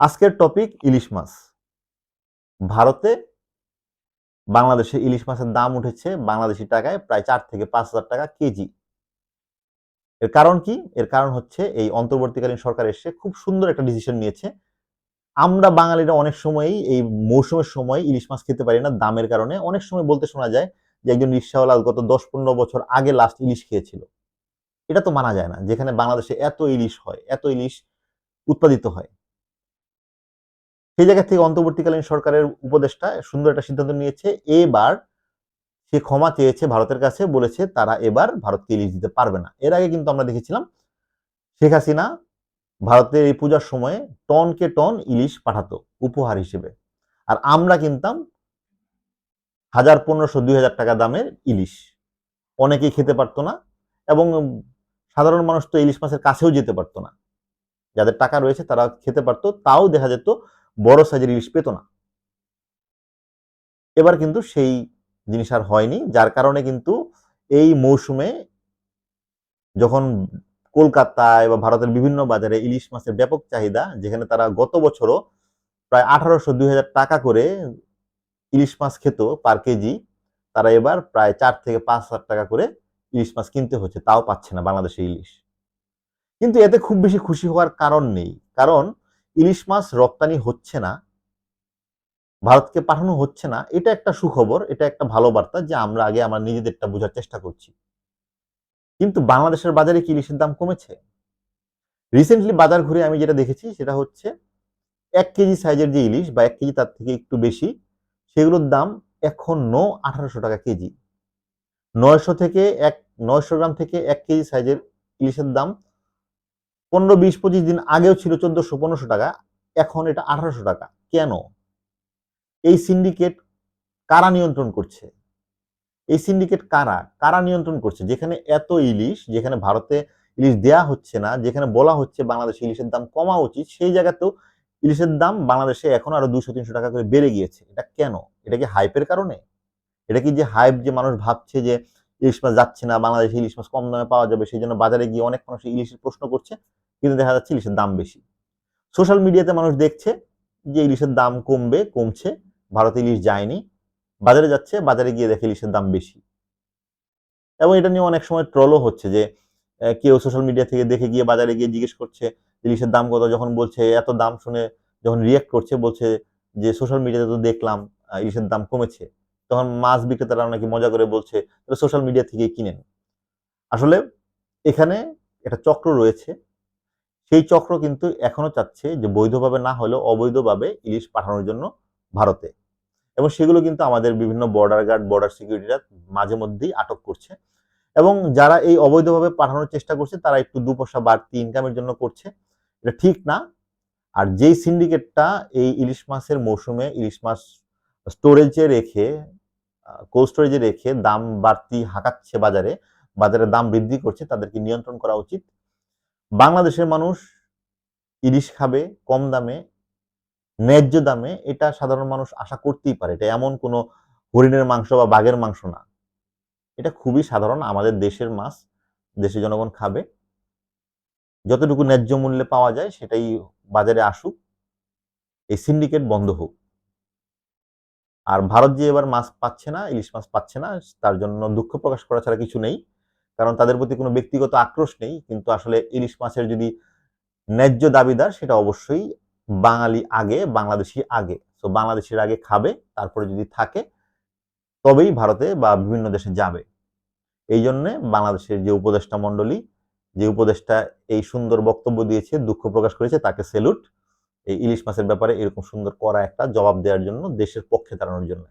আজকের টপিক ইলিশ মাছ। ভারতে বাংলাদেশে ইলিশ মাছের দাম উঠেছে বাংলাদেশি টাকায় প্রায় চার থেকে পাঁচ হাজার টাকা কেজি। এর কারণ কি? এর কারণ হচ্ছে এই অন্তর্বর্তীকালীন সরকার এসে খুব সুন্দর একটা ডিসিশন নিয়েছে। আমরা বাঙালিরা অনেক সময়ই এই মৌসুমের সময় ইলিশ মাছ খেতে পারি না। দামের কারণে অনেক সময় বলতে শোনা যায় যে একজন রিক্সাওয়ালা গত দশ পনেরো বছর আগে লাস্ট ইলিশ খেয়েছিল। এটা তো মানা যায় না। যেখানে বাংলাদেশে এত ইলিশ হয়, এত ইলিশ উৎপাদিত হয়। সেই জায়গা থেকে অন্তর্বর্তীকালীন সরকারের উপদেষ্টা সুন্দর একটা সিদ্ধান্ত নিয়েছে, এবার সে ক্ষমা চেয়েছে ভারতের কাছে, বলেছে তারা এবার ভারতকে ইলিশ দিতে পারবে না। এর আগে কিন্তু আমরা দেখেছিলাম, শেখ হাসিনা ভারতের এই পূজার সময়ে টনকে টন ইলিশ পাঠাতো উপহার হিসেবে। আর আমরা কিনতাম হাজার পনেরোশো, দুই হাজার টাকা দামের ইলিশ। অনেকেই খেতে পারতো না এবং সাধারণ মানুষ তো ইলিশ মাছের কাছেও যেতে পারতো না। যাদের টাকা রয়েছে তারা খেতে পারতো, তাও দেখা যেত বড় সাইজের ইলিশ পেত না। এবার কিন্তু সেই জিনিস আর হয়নি, যার কারণে কিন্তু এই মৌসুমে যখন কলকাতায় বা ভারতের বিভিন্ন বাজারে ইলিশ মাছের ব্যাপক চাহিদা, যেখানে তারা গত বছরও প্রায় আঠারোশো দুই হাজার টাকা করে ইলিশ মাছ খেত পার কেজি তারা এবার প্রায় চার থেকে পাঁচ হাজার টাকা করে ইলিশ মাছ কিনতে হচ্ছে, তাও পাচ্ছে না বাংলাদেশে ইলিশ। কিন্তু এতে খুব বেশি খুশি হওয়ার কারণ নেই। কারণ ইলিশ মাছ রপ্তানি হচ্ছে না, ভারতকে পাঠানো হচ্ছে না, এটা একটা সুখবর, এটা একটা ভালো বার্তা যে আমরা আগে আমার নিজেদেরটা বোঝার চেষ্টা করছি। কিন্তু বাংলাদেশের বাজারে কি ইলিশের দাম কমেছে? রিসেন্টলি বাজার ঘুরে আমি যেটা দেখেছি সেটা হচ্ছে এক কেজি সাইজের যে ইলিশ বা এক কেজি তার থেকে একটু বেশি, সেগুলোর দাম এখনও আঠারোশো টাকা কেজি। নয়শো থেকে এক, নয়শো গ্রাম থেকে এক কেজি সাইজের ইলিশের দাম পনেরো, বিশ, পঁচিশ দিন আগেও ছিল চোদ্দশো, পনেরোশো টাকা, এখন এটা আঠারোশো টাকা। কেন? এই সিন্ডিকেট কারা নিয়ন্ত্রণ করছে? এই সিন্ডিকেট কারা? কারা নিয়ন্ত্রণ করছে? যেখানে এত ইলিশ, যেখানে ভারতে ইলিশ দেয়া হচ্ছে না, যেখানে বলা হচ্ছে বাংলাদেশে ইলিশের দাম কমা উচিত, সেই জায়গাতেও ইলিশের দাম বাংলাদেশে এখন আরও দুশো তিনশো টাকা করে বেড়ে গিয়েছে। এটা কেন? এটা কি হাইপের কারণে? এটা কি যে হাইপ যে মানুষ ভাবছে যে ইলিশ মাছ যাচ্ছে না, বাংলাদেশে ইলিশ মাছ কম দামে পাওয়া যাবে, সেই জন্য বাজারে গিয়ে অনেক মানুষ ইলিশের প্রশ্ন করছে, কিন্তু দেখা যাচ্ছে ইলিশের দাম বেশি। সোশ্যাল মিডিয়াতে মানুষ দেখছে যে ইলিশের দাম কমবে, কমছে, ভারতে ইলিশ যায়নি, বাজারে যাচ্ছে, বাজারে গিয়ে দেখে ইলিশের দাম বেশি। এবং এটা নিয়ে অনেক সময় ট্রলও হচ্ছে যে কেউ সোশ্যাল মিডিয়া থেকে দেখে গিয়ে বাজারে গিয়ে জিজ্ঞেস করছে ইলিশের দাম কত, যখন বলছে, এত দাম শুনে যখন রিয়েক্ট করছে, বলছে যে সোশ্যাল মিডিয়াতে তো দেখলাম ইলিশের দাম কমেছে। তখন মাছ বিক্রেতারা নাকি মজা করে বলছে সোশ্যাল মিডিয়া থেকে কিনেন আসলে এখানে একটা চক্র রয়েছে। সেই চক্র কিন্তু এখনও চাচ্ছে যে বৈধভাবে না হলেও অবৈধভাবে ইলিশ পাঠানোর জন্য ভারতে। এবং সেগুলো কিন্তু আমাদের বিভিন্ন বর্ডার গার্ড বর্ডার সিকিউরিটিরা মাঝে মধ্যেই আটক করছে। এবং যারা এই অবৈধভাবে পাঠানোর চেষ্টা করছে, তারা একটু দু পয়সা বাড়তি ইনকামের জন্য করছে। এটা ঠিক না। আর যেই সিন্ডিকেটটা এই ইলিশ মাছের মৌসুমে ইলিশ মাছ স্টোরেজে রেখে কোল্ড স্টোরেজে রেখে দাম বাড়তি হাঁকাচ্ছে বাজারে বাজারে দাম বৃদ্ধি করছে, তাদেরকে নিয়ন্ত্রণ করা উচিত। বাংলাদেশের মানুষ ইলিশ খাবে কম দামে, ন্যায্য দামে, এটা সাধারণ মানুষ আশা করতেই পারে। এটা এমন কোনো হরিণের মাংস বা বাঘের মাংস না। এটা খুবই সাধারণ, আমাদের দেশের মাছ, দেশের জনগণ খাবে। যতটুকু ন্যায্য মূল্যে পাওয়া যায়, সেটাই বাজারে আসুক, এই সিন্ডিকেট বন্ধ হোক। আর ভারত যে এবার মাছ পাচ্ছে না, ইলিশ মাছ পাচ্ছে না, তার জন্য দুঃখ প্রকাশ করা ছাড়া কিছু নেই। কারণ তাদের প্রতি কোনো ব্যক্তিগত আক্রোশ নেই, কিন্তু আসলে ইলিশ মাছের যদি ন্যায্য দাবিদার, সেটা অবশ্যই বাঙালি আগে, বাংলাদেশি আগে। তো বাংলাদেশের আগে খাবে, তারপরে যদি থাকে, তবেই ভারতে বা বিভিন্ন দেশে যাবে। এই জন্যে বাংলাদেশের যে উপদেষ্টা মণ্ডলী, যে উপদেষ্টা এই সুন্দর বক্তব্য দিয়েছে, দুঃখ প্রকাশ করেছে, তাকে সেলুট। এই ইলিশ মাছের ব্যাপারে এরকম সুন্দর করা একটা জবাব দেওয়ার জন্য দেশের পক্ষে দাঁড়ানোর জন্য।